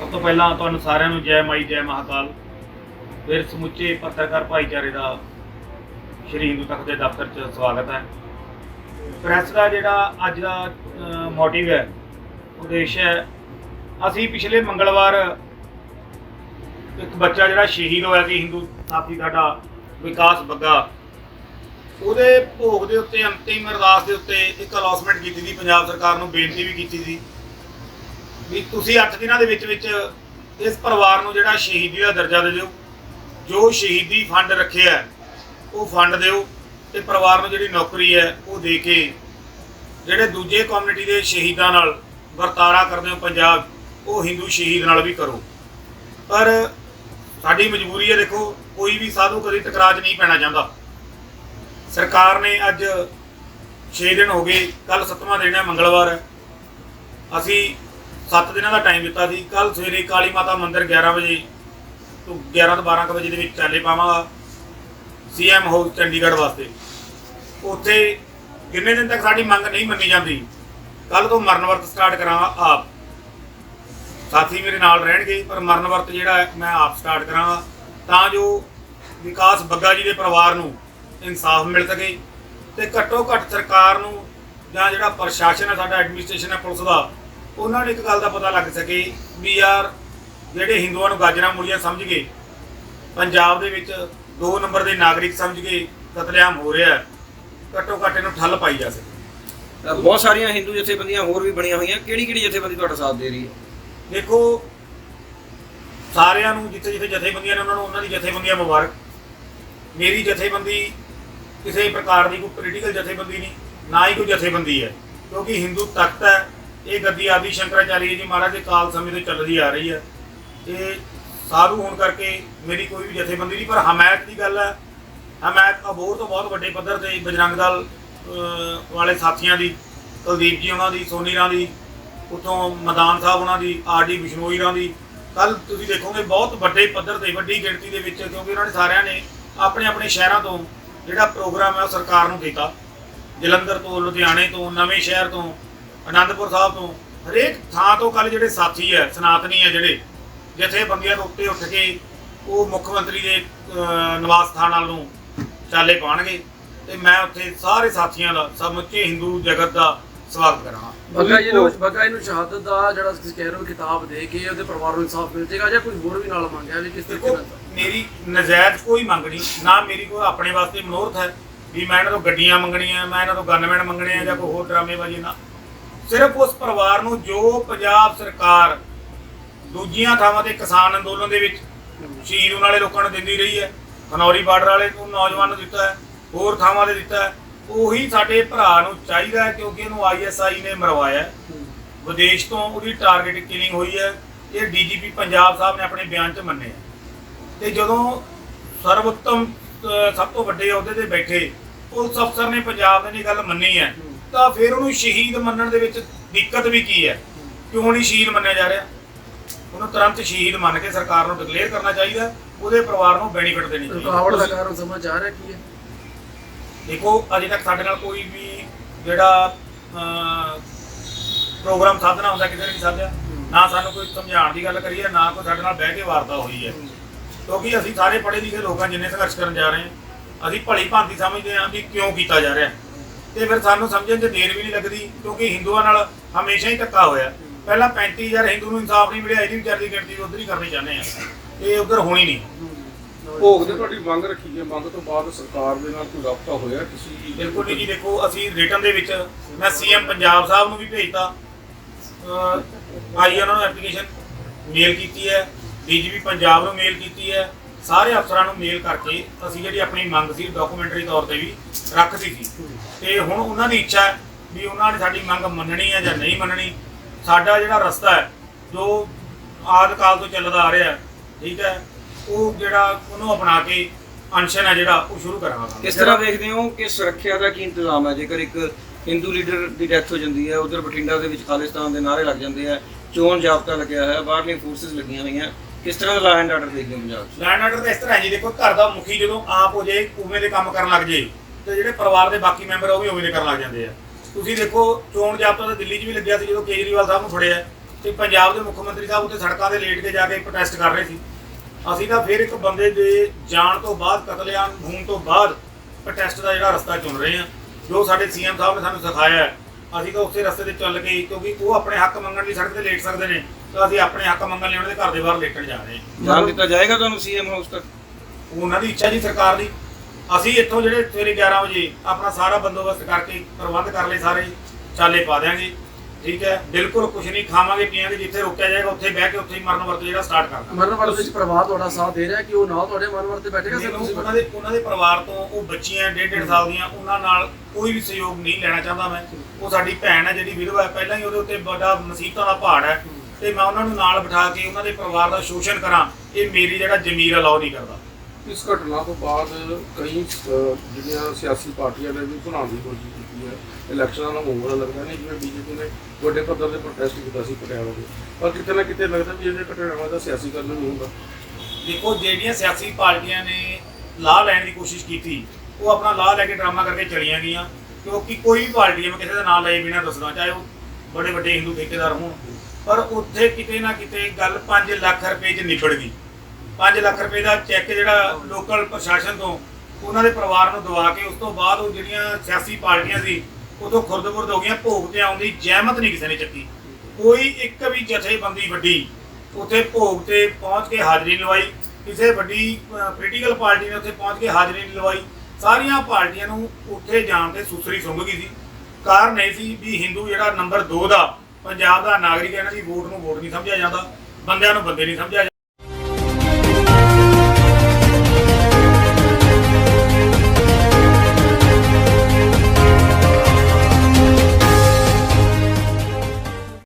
ਸਭ ਤੋਂ ਪਹਿਲਾਂ ਤੁਹਾਨੂੰ ਸਾਰਿਆਂ ਨੂੰ ਜੈ ਮਾਈ, ਜੈ ਮਹਾਕਾਲ। ਫਿਰ ਸਮੁੱਚੇ ਪੱਤਰਕਾਰ ਭਾਈਚਾਰੇ ਦਾ ਸ਼੍ਰੀ ਹਿੰਦੂ ਤਖਤ ਦੇ ਦਫ਼ਤਰ 'ਚ ਸਵਾਗਤ ਹੈ। ਪ੍ਰੈਸ ਦਾ ਜਿਹੜਾ ਅੱਜ ਦਾ ਮੋਟਿਵ ਹੈ, ਉਦੇਸ਼ ਹੈ, ਅਸੀਂ ਪਿਛਲੇ ਮੰਗਲਵਾਰ ਇੱਕ ਬੱਚਾ ਜਿਹੜਾ ਸ਼ਹੀਦ ਹੋਇਆ ਸੀ, ਹਿੰਦੂ ਸਾਥੀ ਸਾਡਾ ਵਿਕਾਸ ਬੱਗਾ, ਉਹਦੇ ਭੋਗ ਦੇ ਉੱਤੇ, ਅੰਤਿਮ ਅਰਦਾਸ ਦੇ ਉੱਤੇ ਇੱਕ ਅਲੌਸਮੈਂਟ ਕੀਤੀ ਸੀ, ਪੰਜਾਬ ਸਰਕਾਰ ਨੂੰ ਬੇਨਤੀ ਵੀ ਕੀਤੀ ਸੀ। ਵੀ ਤੁਸੀਂ 8 ਦਿਨਾਂ ਦੇ ਵਿੱਚ ਵਿੱਚ ਇਸ ਪਰਿਵਾਰ ਨੂੰ ਜਿਹੜਾ ਸ਼ਹੀਦੀ ਦਾ ਦਰਜਾ ਦੇ ਦਿਓ, ਜੋ ਸ਼ਹੀਦੀ ਫੰਡ ਰੱਖਿਆ ਉਹ ਫੰਡ ਦਿਓ ਤੇ ਪਰਿਵਾਰ ਨੂੰ ਜਿਹੜੀ ਨੌਕਰੀ ਹੈ, ਉਹ ਦੇ ਕੇ ਜਿਹੜੇ ਦੂਜੇ ਕਮਿਊਨਿਟੀ ਦੇ ਸ਼ਹੀਦਾਂ ਨਾਲ ਵਰਤਾਰਾ ਕਰਦੇ ਹੋ ਪੰਜਾਬ, ਉਹ ਹਿੰਦੂ ਸ਼ਹੀਦ ਨਾਲ ਵੀ ਕਰੋ। ਪਰ ਸਾਡੀ ਮਜਬੂਰੀ ਹੈ ਦੇਖੋ, ਕੋਈ ਵੀ ਸਾਧੂ ਕਦੀ ਟਕਰਾਅ 'ਚ ਨਹੀਂ ਪੈਣਾ ਚਾਹੁੰਦਾ। ਸਰਕਾਰ ਨੇ ਅੱਜ 6 ਦਿਨ ਹੋ ਗਏ ਕੱਲ 7ਵਾਂ ਦਿਨ ਹੈ, ਮੰਗਲਵਾਰ ਹੈ। ਅਸੀਂ 7 ਦਿਨਾਂ ਦਾ ਟਾਈਮ ਦਿੱਤਾ ਸੀ। ਕੱਲ ਸਵੇਰੇ ਕਾਲੀ ਮਾਤਾ ਮੰਦਿਰ 11 ਵਜੇ ਤੋਂ 11 ਤੋਂ 12 ਕੁ ਵਜੇ ਦੇ ਵਿੱਚ ਚਾਲੇ ਪਾਵਾਂਗਾ ਸੀਐਮ ਹਾਊਸ ਚੰਡੀਗੜ੍ਹ ਵਾਸਤੇ। ਉੱਥੇ ਕਿੰਨੇ ਦਿਨ ਤੱਕ ਸਾਡੀ ਮੰਗ ਨਹੀਂ ਮੰਨੀ ਜਾਂਦੀ ਕੱਲ ਤੋਂ ਮਰਨ ਵਰਤ ਸਟਾਰਟ ਕਰਾਂਗਾ ਆਪ। ਸਾਥੀ ਮੇਰੇ ਨਾਲ ਰਹਿਣਗੇ, ਪਰ ਮਰਨ ਵਰਤ ਜਿਹੜਾ ਮੈਂ ਆਪ ਸਟਾਰਟ ਕਰਾਂਗਾ। ਤਾਂ ਜੋ ਵਿਕਾਸ ਬੱਗਾ ਜੀ ਦੇ ਪਰਿਵਾਰ ਨੂੰ ਇਨਸਾਫ ਮਿਲ ਸਕੇ ਤੇ ਘੱਟੋ ਘੱਟ ਸਰਕਾਰ ਨੂੰ ਜਾਂ ਜਿਹੜਾ ਪ੍ਰਸ਼ਾਸਨ ਹੈ, ਸਾਡਾ ਐਡਮਿਨਿਸਟ੍ਰੇਸ਼ਨ ਹੈ, ਪੁਲਿਸ ਦਾ ਉਹਨਾਂ ਨੂੰ ਇੱਕ ਗੱਲ ਦਾ ਪਤਾ ਲੱਗ ਸਕੇ ਵੀ ਯਾਰ ਜਿਹੜੇ ਹਿੰਦੂਆਂ ਨੂੰ ਗਾਜਰਾਂ ਮੂਲੀਆਂ ਸਮਝ ਕੇ ਪੰਜਾਬ ਦੇ ਵਿੱਚ ਦੋ ਨੰਬਰ ਦੇ ਨਾਗਰਿਕ ਸਮਝ ਕੇ ਕਤਲੇਆਮ ਹੋ ਰਿਹਾ ਘੱਟੋ ਘੱਟ ਇਹਨੂੰ ਠੱਲ ਪਾਈ ਜਾ ਸਕੇ। ਬਹੁਤ ਸਾਰੀਆਂ ਹਿੰਦੂ ਜਥੇਬੰਦੀਆਂ ਹੋਰ ਵੀ ਬਣੀਆਂ ਹੋਈਆਂ ਕਿਹੜੀ ਕਿਹੜੀ ਜਥੇਬੰਦੀ ਤੁਹਾਡਾ ਸਾਥ ਦੇ ਰਹੀ ਹੈ? ਦੇਖੋ ਸਾਰਿਆਂ ਨੂੰ ਜਿੱਥੇ ਜਿੱਥੇ ਜਥੇਬੰਦੀਆਂ ਨੇ ਉਹਨਾਂ ਨੂੰ ਉਹਨਾਂ ਦੀ ਜਥੇਬੰਦੀਆਂ ਮੁਬਾਰਕ। ਮੇਰੀ ਜਥੇਬੰਦੀ ਕਿਸੇ ਪ੍ਰਕਾਰ ਦੀ ਕੋਈ ਪੋਲੀਟੀਕਲ ਜਥੇਬੰਦੀ ਨਹੀਂ ਨਾ ਹੀ ਕੋਈ ਜਥੇਬੰਦੀ ਹੈ ਕਿਉਂਕਿ ਹਿੰਦੂ ਤਖਤ ਹੈ ਇਹ ਗੱਦੀ ਆਦਿ ਸ਼ੰਕਰਾਚਾਰਿਆ ਜੀ ਮਹਾਰਾਜ ਦੇ ਕਾਲ ਸਮੇਂ ਤੋਂ ਚੱਲਦੀ ਆ ਰਹੀ ਹੈ ਤੇ ਸਾਧੂ ਹੋਣ ਕਰਕੇ ਮੇਰੀ ਕੋਈ ਵੀ ਜਥੇਬੰਦੀ ਨਹੀਂ, ਪਰ ਹਮਾਇਤ ਦੀ ਗੱਲ ਹੈ ਹਮਾਇਤ ਅਬੋਰ ਤੋਂ ਬਹੁਤ ਵੱਡੇ ਪੱਧਰ ਤੇ ਬਜਰੰਗ ਦਲ ਵਾਲੇ ਸਾਥੀਆਂ ਦੀ, ਕੁਲਦੀਪ ਜੀ ਉਹਨਾਂ ਦੀ, ਸੋਨੀ ਰਾਂ ਦੀ ਉਤੋਂ ਮਦਾਨ ਸਾਹਿਬ ਉਹਨਾਂ ਦੀ, ਆਰਡੀ ਬਿਸ਼ਨੋਈਰਾਂ ਦੀ। ਕੱਲ ਤੁਸੀਂ ਦੇਖੋਗੇ ਬਹੁਤ ਵੱਡੇ ਪੱਧਰ ਤੇ, ਵੱਡੀ ਗਿਣਤੀ ਦੇ ਵਿੱਚ, ਕਿਉਂਕਿ ਉਹਨਾਂ ਨੇ ਸਾਰਿਆਂ ਨੇ ਆਪਣੇ ਆਪਣੇ ਸ਼ਹਿਰਾਂ ਤੋਂ ਜਿਹੜਾ ਪ੍ਰੋਗਰਾਮ ਹੈ ਉਹ ਸਰਕਾਰ ਨੂੰ ਕੀਤਾ ਜਲੰਧਰ ਤੋਂ, ਲੁਧਿਆਣੇ ਤੋਂ, ਨਵੇਂ ਸ਼ਹਿਰ ਤੋਂ ਆਨੰਦਪੁਰ ਸਾਹਿਬ ਤੋਂ। ਹਰੇਕ ਥਾਂ ਤੋਂ ਕੱਲ ਜਿਹੜੇ ਸਾਥੀ ਹੈ ਸਨਾਤਨੀ ਹੈ ਜਿਹੜੇ ਜਥੇਬੰਦੀਆਂ ਦੇ ਉੱਤੇ ਉੱਠ ਕੇ ਉਹ ਮੁੱਖ ਮੰਤਰੀ ਦੇ ਨਿਵਾਸ ਸਥਾਨ ਵੱਲ ਨੂੰ ਚਾਲੇ ਪਾਣਗੇ ਤੇ ਮੈਂ ਉੱਥੇ ਸਾਰੇ ਸਾਥੀਆਂ ਦਾ ਸਮੁੱਚੇ ਹਿੰਦੂ ਜਗਤ ਦਾ ਸਵਾਗਤ ਕਰਾਂਗਾ। ਬੱਗਾ ਜੀ ਨੂੰ ਬੱਗਾ ਜੀ ਨੂੰ ਸ਼ਹਾਦਤ ਦਾ ਜਿਹੜਾ ਤੁਸੀਂ ਕਹਿ ਰਹੇ ਹੋ ਕਿਤਾਬ ਦੇ ਕੇ ਉਹਦੇ ਪਰਿਵਾਰ ਨੂੰ ਇਨਸਾਫ ਮਿਲ ਜਾਏਗਾ ਜਾਂ ਕੋਈ ਹੋਰ ਵੀ ਨਾਲ ਮੰਗਿਆ ਵੀ ਕਿਸ ਤਰੀਕੇ ਨਾਲ? ਮੇਰੀ ਨਜਾਇਜ਼ ਕੋਈ ਮੰਗ ਨਹੀਂ। ਨਾ ਮੇਰੀ ਕੋਈ ਆਪਣੇ ਵਾਸਤੇ ਮਨੋਰਥ ਹੈ ਵੀ ਮੈਂ ਇਹਨਾਂ ਤੋਂ ਗੱਡੀਆਂ ਮੰਗਣੀਆਂ ਮੈਂ ਇਹਨਾਂ ਤੋਂ ਗਨਮੈਨ ਮੰਗਣੇ ਆ ਜਾਂ ਕੋਈ ਹੋਰ ਡਰਾਮੇਬਾਜ਼ੀ ਨਾ। ਸਿਰਫ ਉਸ ਪਰਿਵਾਰ ਨੂੰ ਜੋ ਪੰਜਾਬ ਸਰਕਾਰ ਦੂਜੀਆਂ ਥਾਵਾਂ ਤੇ ਕਿਸਾਨ ਅੰਦੋਲਨ ਦੇ ਵਿੱਚ ਸ਼ਹੀਦ ਹੋਣ ਵਾਲੇ ਲੋਕਾਂ ਨੂੰ ਦਿੰਦੀ ਰਹੀ ਹੈ, ਖਨੌਰੀ ਬਾਰਡਰ ਵਾਲੇ ਨੂੰ, ਨੌਜਵਾਨ ਨੂੰ ਦਿੱਤਾ ਹੈ, ਹੋਰ ਥਾਵਾਂ ਤੇ ਦਿੱਤਾ ਹੈ, ਉਹੀ ਸਾਡੇ ਭਰਾ ਨੂੰ ਚਾਹੀਦਾ ਹੈ ਕਿਉਂਕਿ ਇਹਨੂੰ ਆਈਐਸਆਈ ਨੇ ਮਰਵਾਇਆ ਵਿਦੇਸ਼ ਤੋਂ ਉਹਦੀ ਟਾਰਗੇਟ ਕਿਲਿੰਗ ਹੋਈ ਹੈ, ਇਹ ਡੀਜੀਪੀ ਪੰਜਾਬ ਸਾਹਿਬ ਨੇ ਆਪਣੇ ਬਿਆਨ 'ਚ ਮੰਨਿਆ ਤੇ ਜਦੋਂ ਸਰਵੋਤਮ ਸਭ ਤੋਂ ਵੱਡੇ ਅਹੁਦੇ ਤੇ ਬੈਠੇ, ਪੁਲਿਸ ਅਫਸਰ ਨੇ ਪੰਜਾਬ ਦੇ ਨੇ ਗੱਲ ਮੰਨੀ ਹੈ। ਤਾਂ ਫਿਰ ਉਹਨੂੰ ਸ਼ਹੀਦ ਮੰਨਣ ਦੇ ਵਿੱਚ ਦਿੱਕਤ ਵੀ ਕੀ ਹੈ? ਕਿਉਂ ਨਹੀਂ ਸ਼ਹੀਦ ਮੰਨਿਆ ਜਾ ਰਿਹਾ? ਉਹਨੂੰ ਤੁਰੰਤ ਸ਼ਹੀਦ ਮੰਨ ਕੇ ਸਰਕਾਰ ਨੂੰ ਡਿਕਲੇਅਰ ਕਰਨਾ ਚਾਹੀਦਾ ਉਹਦੇ ਪਰਿਵਾਰ ਨੂੰ ਬੈਨੀਫਿਟ ਦੇਣੀ ਚਾਹੀਦੀ ਰੁਕਾਵਟ ਦਾ ਕਾਰਨ ਸਮਝ ਆ ਰਿਹਾ ਕੀ ਹੈ? ਦੇਖੋ ਅਜੇ ਤੱਕ ਸਾਡੇ ਨਾਲ ਕੋਈ ਵੀ ਜਿਹੜਾ ਪ੍ਰੋਗਰਾਮ ਸਾਧਨਾ ਹੁੰਦਾ ਕਿਸੇ ਨੇ ਨਹੀਂ ਸਾਧਿਆ। ਨਾ ਸਾਨੂੰ ਕੋਈ ਸਮਝਾਉਣ ਦੀ ਗੱਲ ਕਰੀ ਹੈ ਨਾ ਕੋਈ ਸਾਡੇ ਨਾਲ ਬਹਿ ਕੇ ਵਾਰਤਾ ਹੋਈ ਹੈ। ਕਿਉਂਕਿ ਅਸੀਂ ਸਾਰੇ ਪੜ੍ਹੇ ਲਿਖੇ ਲੋਕਾਂ ਜਿੰਨੇ ਸੰਘਰਸ਼ ਕਰਨ ਜਾ ਰਹੇ ਹਾਂ ਅਸੀਂ ਭਲੀ ਭਾਂਤੀ ਸਮਝਦੇ ਹਾਂ ਵੀ ਕਿਉਂ ਕੀਤਾ ਜਾ ਰਿਹਾ। ਹੈ। ਤੇ ਫਿਰ ਸਾਨੂੰ ਸਮਝਣ 'ਚ ਦੇਰ ਵੀ ਨਹੀਂ ਲੱਗਦੀ ਕਿਉਂਕਿ ਹਿੰਦੂਆਂ ਨਾਲ ਹਮੇਸ਼ਾ ਹੀ ਧੱਕਾ ਹੋਇਆ। ਪਹਿਲਾਂ 35000 ਹਿੰਦੂ ਨੂੰ ਇਨਸਾਫ ਨਹੀਂ ਮਿਲਿਆ ਇਹਦੀ ਵਿਚਾਰ ਦੀ ਗਿਣਤੀ ਉਧਰ ਹੀ ਕਰਨੀ ਚਾਹੁੰਦੇ ਆ। ਇਹ ਉਧਰ ਹੋਣੀ ਨਹੀਂ। ਭੋਗ ਤੇ ਤੁਹਾਡੀ ਮੰਗ ਰੱਖੀ ਹੈ। ਮੰਗ ਤੋਂ ਬਾਅਦ ਸਰਕਾਰ ਦੇ ਨਾਲ ਕੋਈ ਰਾਬਤਾ ਹੋਇਆ ਤੁਸੀਂ ਬਿਲਕੁਲ ਨਹੀਂ ਜੀ ਦੇਖੋ ਅਸੀਂ ਰਿਟਰਨ ਦੇ ਵਿੱਚ ਮੈਂ ਸੀਐਮ ਪੰਜਾਬ ਸਾਹਿਬ ਨੂੰ ਵੀ ਭੇਜਤਾ। ਆਈ ਉਹਨਾਂ ਨੂੰ ਐਪਲੀਕੇਸ਼ਨ ਮੇਲ ਕੀਤੀ ਹੈ। ਡੀਜੀਪੀ ਪੰਜਾਬ ਨੂੰ ਮੇਲ ਕੀਤੀ ਹੈ। ਸਾਰੇ ਅਫਸਰਾਂ ਨੂੰ ਮੇਲ ਕਰਕੇ ਅਸੀਂ ਜਿਹੜੀ ਆਪਣੀ ਮੰਗ ਸੀ ਡਾਕੂਮੈਂਟਰੀ ਤੌਰ ਤੇ ਵੀ ਰੱਖਤੀ ਸੀ। ਤੇ ਹੁਣ ਉਹਨਾਂ ਦੀ ਇੱਛਾ ਹੈ ਵੀ ਉਹਨਾਂ ਨੇ ਸਾਡੀ ਮੰਗ ਮੰਨਣੀ ਹੈ ਜਾਂ ਨਹੀਂ ਮੰਨਣੀ। ਸਾਡਾ ਜਿਹੜਾ ਰਸਤਾ ਹੈ ਜੋ ਆਦਿ ਕਾਲ ਤੋਂ ਚੱਲਦਾ ਆ ਰਿਹਾ ਹੈ, ਠੀਕ ਹੈ ਉਹ ਜਿਹੜਾ ਉਹਨੂੰ ਅਪਣਾ ਕੇ ਅਨਸ਼ਨ ਹੈ ਜਿਹੜਾ ਉਹ ਸ਼ੁਰੂ ਕਰਾਂਗਾ। ਕਿਸ ਤਰ੍ਹਾਂ ਦੇਖਦੇ ਹੋ ਕਿ ਸੁਰੱਖਿਆ ਦਾ ਕੀ ਇੰਤਜ਼ਾਮ ਹੈ? ਜੇਕਰ ਇੱਕ ਹਿੰਦੂ ਲੀਡਰ ਦੀ ਡੈਥ ਹੋ ਜਾਂਦੀ ਹੈ ਉਧਰ ਬਠਿੰਡਾ ਦੇ ਵਿੱਚ ਖਾਲਿਸਤਾਨ ਦੇ ਨਾਰੇ ਲੱਗ ਜਾਂਦੇ ਆ ਚੋਣ ਜਾਬਤਾ ਲੱਗਿਆ ਹੋਇਆ ਬਾਹਰਲੀਆਂ ਫੋਰਸਸ ਲੱਗੀਆਂ ਹੋਈਆਂ ਕਿਸ ਤਰ੍ਹਾਂ ਦਾ ਲਾਅ ਐਂਡ ਆਰਡਰ ਦੇਖਦੇ ਹੋ ਪੰਜਾਬ 'ਚ? ਲੈਂਡ ਆਰਡਰ ਤਾਂ ਇਸ ਤਰ੍ਹਾਂ ਹੈ ਜੀ ਦੇਖੋ ਘਰ ਦਾ ਮੁਖੀ ਜਦੋਂ ਆਪ ਹੋ ਜਾਏ ਉਵੇਂ ਦੇ ਕੰਮ ਕਰਨ ਲੱਗ ਜੇ ਤੇ ਜਿਹੜੇ ਪਰਿਵਾਰ ਦੇ ਬਾਕੀ ਮੈਂਬਰ ਆ ਉਹ ਵੀ ਉਵੇਂ ਦੇ ਕਰਨ ਲੱਗ ਜਾਂਦੇ ਆ। ਤੁਸੀਂ ਦੇਖੋ ਚੋਣ ਜਾਬਤਾ ਤਾਂ ਦਿੱਲੀ 'ਚ ਵੀ ਲੱਗਿਆ ਸੀ ਜਦੋਂ ਕੇਜਰੀਵਾਲ ਸਾਹਿਬ ਨੂੰ ਫੜਿਆ। ਤੇ ਪੰਜਾਬ ਦੇ ਮੁੱਖ ਮੰਤਰੀ ਸਾਹਿਬ ਉੱਤੇ ਸੜਕਾਂ ਤੇ ਲੇਟ ਕੇ ਜਾ ਕੇ ਪ੍ਰੋਟੈਸਟ ਕਰ ਰਹੇ ਸੀ। ਅਸੀਂ ਤਾਂ ਫਿਰ ਇੱਕ ਬੰਦੇ ਦੇ ਜਾਣ ਤੋਂ ਬਾਅਦ ਕਤਲੇਆਮ ਹੋਣ ਤੋਂ ਬਾਅਦ ਪ੍ਰੋਟੈਸਟ ਦਾ ਜਿਹੜਾ ਰਸਤਾ ਚੁਣ ਰਹੇ ਹਾਂ ਜੋ ਸਾਡੇ ਸੀਐਮ ਸਾਹਿਬ ਨੇ ਸਾਨੂੰ ਸਿਖਾਇਆ ਅਸੀਂ ਤਾਂ ਉਸੇ ਰਸਤੇ ਤੇ ਚੱਲ ਕੇ ਕਿਉਂਕਿ ਉਹ ਆਪਣੇ ਹੱਕ ਮੰਗਣ ਲਈ ਸੜਕ ਤੇ ਲੇਟ ਸਕਦੇ ਨੇ ਤਾਂ ਅਸੀਂ ਆਪਣੇ ਹੱਕ ਮੰਗਣ ਲਈ ਉਹਨਾਂ ਦੇ ਘਰ ਦੇ ਬਾਹਰ ਲੇਟਣ ਜਾ ਰਹੇ ਹਾਂ। ਜਾਣ ਦਿੱਤਾ ਜਾਏਗਾ ਤੁਹਾਨੂੰ ਸੀਐਮ ਹਾਊਸ ਤੱਕ? ਉਹਨਾਂ ਦੀ ਇੱਛਾ ਜੀ ਸਰਕਾਰ ਦੀ। ਅਸੀਂ ਇੱਥੋਂ ਜਿਹੜੇ ਸਵੇਰੇ 11 ਵਜੇ ਆਪਣਾ ਸਾਰਾ ਬੰਦੋਬਸਤ ਕਰਕੇ ਪ੍ਰਬੰਧ ਕਰ ਲਏ ਸਾਰੇ ਚਾਲੇ ਪਾ ਦਿਆਂਗੇ। ਠੀਕ ਹੈ? ਬਿਲਕੁਲ ਕੁਝ ਨਹੀਂ ਖਾਵਾਂਗੇ ਪੀਵਾਂਗੇ ਜਿੱਥੇ ਰੋਕਿਆ ਜਾਏਗਾ ਉੱਥੇ ਬਹਿ ਕੇ ਉੱਥੇ ਹੀ ਮਰਨ ਵਰਤ ਜਿਹੜਾ ਸਟਾਰਟ ਕਰਨਾ। ਮਰਨ ਵਰਤ ਵਿੱਚ ਪਰਿਵਾਰ ਤੁਹਾਡਾ ਸਾਥ ਦੇ ਰਿਹਾ ਕਿ ਉਹ ਨਾਲ ਤੁਹਾਡੇ ਮਰਨ ਵਰਤ ਤੇ ਬੈਠੇਗਾ ਸਿਰ ਤੁਸੀਂ ਉਹਨਾਂ ਦੇ ਉਹਨਾਂ ਦੇ ਪਰਿਵਾਰ ਤੋਂ ਉਹ ਬੱਚੀਆਂ ਡੇਢ ਡੇਢ ਸਾਲ ਦੀਆਂ ਉਹਨਾਂ ਨਾਲ ਕੋਈ ਵੀ ਸਹਿਯੋਗ ਨਹੀਂ ਲੈਣਾ ਚਾਹੁੰਦਾ ਮੈਂ। ਉਹ ਸਾਡੀ ਭੈਣ ਹੈ ਜਿਹੜੀ ਵਿਧਵਾ ਹੈ ਪਹਿਲਾਂ ਹੀ ਉਹਦੇ ਉੱਤੇ ਵੱਡਾ ਮੁਸੀਬਤਾਂ ਦਾ ਪਹਾੜ ਹੈ। ਤੇ ਮੈਂ ਉਹਨਾਂ ਨੂੰ ਨਾਲ ਬਿਠਾ ਕੇ ਉਹਨਾਂ ਦੇ ਪਰਿਵਾਰ ਦਾ ਸ਼ੋਸ਼ਣ ਕਰਾਂ ਇਹ ਮੇਰੀ ਜਿਹੜਾ ਜ਼ਮੀਰ ਅਲਾਉ ਨਹੀਂ ਕਰਦਾ। ਇਸ ਘਟਨਾ ਤੋਂ ਬਾਅਦ ਕਈ ਅਹ, ਜਿਹੜੀਆਂ ਸਿਆਸੀ ਪਾਰਟੀਆਂ ਨੇ ਵੀ ਬਣਾਉਣ ਦੀ ਕੋਸ਼ਿਸ਼ ਕੀਤੀ ਹੈ। ਇਲੈਕਸ਼ਨਾਂ ਦਾ ਮਾਹੌਲ ਵਾਲਾ ਲੱਗਦਾ ਨਹੀਂ ਜਿਵੇਂ ਬੀਜੇਪੀ ਨੇ ਵੱਡੇ ਪੱਧਰ ਤੇ ਪ੍ਰੋਟੈਸਟ ਕੀਤਾ ਸੀ ਪਟਿਆਲਾ ਦੇ। ਪਰ ਕਿਤੇ ਨਾ ਕਿਤੇ ਲੱਗਦਾ ਵੀ ਇਹਦੇ ਘਟਨਾਵਾਂ ਦਾ ਸਿਆਸੀਕਰਨ ਨਹੀਂ ਹੁੰਦਾ। ਦੇਖੋ ਜਿਹੜੀਆਂ ਸਿਆਸੀ ਪਾਰਟੀਆਂ ਨੇ ਲਾਹ ਲੈਣ ਦੀ ਕੋਸ਼ਿਸ਼ ਕੀਤੀ ਉਹ ਆਪਣਾ ਲਾਹ ਲੈ ਕੇ ਡਰਾਮਾ ਕਰਕੇ ਚਲੀਆਂ ਗਈਆਂ। ਕਿਉਂਕਿ ਕੋਈ ਵੀ ਪਾਰਟੀ ਹੈ ਮੈਂ ਕਿਸੇ ਦਾ ਨਾਮ ਲਏ ਬਿਨਾਂ ਦੱਸਦਾ ਚਾਹੇ ਉਹ ਬੜੇ ਵੱਡੇ ਹਿੰਦੂ ਠੇਕੇਦਾਰ ਹੋਣ। ਪਰ ਉੱਥੇ ਕਿਤੇ ਨਾ ਕਿਤੇ ਗੱਲ 5 ਲੱਖ ਰੁਪਏ 'ਚ ਨਿਬੜ ਗਈ। 5 ਲੱਖ ਰੁਪਏ ਦਾ ਚੈੱਕ ਜਿਹੜਾ ਲੋਕਲ ਪ੍ਰਸ਼ਾਸਨ ਤੋਂ ਉਹਨਾਂ ਦੇ ਪਰਿਵਾਰ ਨੂੰ ਦਵਾ ਕੇ ਉਸ ਤੋਂ ਬਾਅਦ ਉਹ ਜਿਹੜੀਆਂ ਸਿਆਸੀ ਪਾਰਟੀਆਂ ਸੀ ਉਦੋਂ ਖੁਰਦਬੁਰਦ ਹੋ ਗਈਆਂ ਭੋਗ ਤੇ ਆਉਂਦੀ ਜਹਿਮਤ ਨਹੀਂ ਕਿਸੇ ਨੇ ਚੱਕੀ। ਕੋਈ ਇੱਕ ਵੀ ਜਥੇਬੰਦੀ ਵੱਡੀ ਉੱਥੇ ਭੋਗ ਤੇ ਪਹੁੰਚ ਕੇ ਹਾਜ਼ਰੀ ਲਵਾਈ ਕਿਸੇ ਵੱਡੀ ਪੋਲੀਟੀਕਲ ਪਾਰਟੀ ਨੇ ਉੱਥੇ ਪਹੁੰਚ ਕੇ ਹਾਜ਼ਰੀ ਨਹੀਂ ਲਵਾਈ। ਸਾਰੀਆਂ ਪਾਰਟੀਆਂ ਨੂੰ ਉੱਥੇ ਜਾਣ ਤੇ ਸੁਸਰੀ ਸੁੰਘ ਗਈ ਸੀ। ਕਾਰਨ ਇਹ ਸੀ ਵੀ ਹਿੰਦੂ ਜਿਹੜਾ ਨੰਬਰ 2 ਦਾ ਪੰਜਾਬ ਦਾ ਨਾਗਰਿਕ ਹੈ, ਇਹਨਾਂ ਦੀ ਵੋਟ ਨੂੰ ਵੋਟ ਨਹੀਂ ਸਮਝਿਆ ਜਾਂਦਾ ਬੰਦਿਆਂ ਨੂੰ ਬੰਦੇ ਨਹੀਂ ਸਮਝਿਆ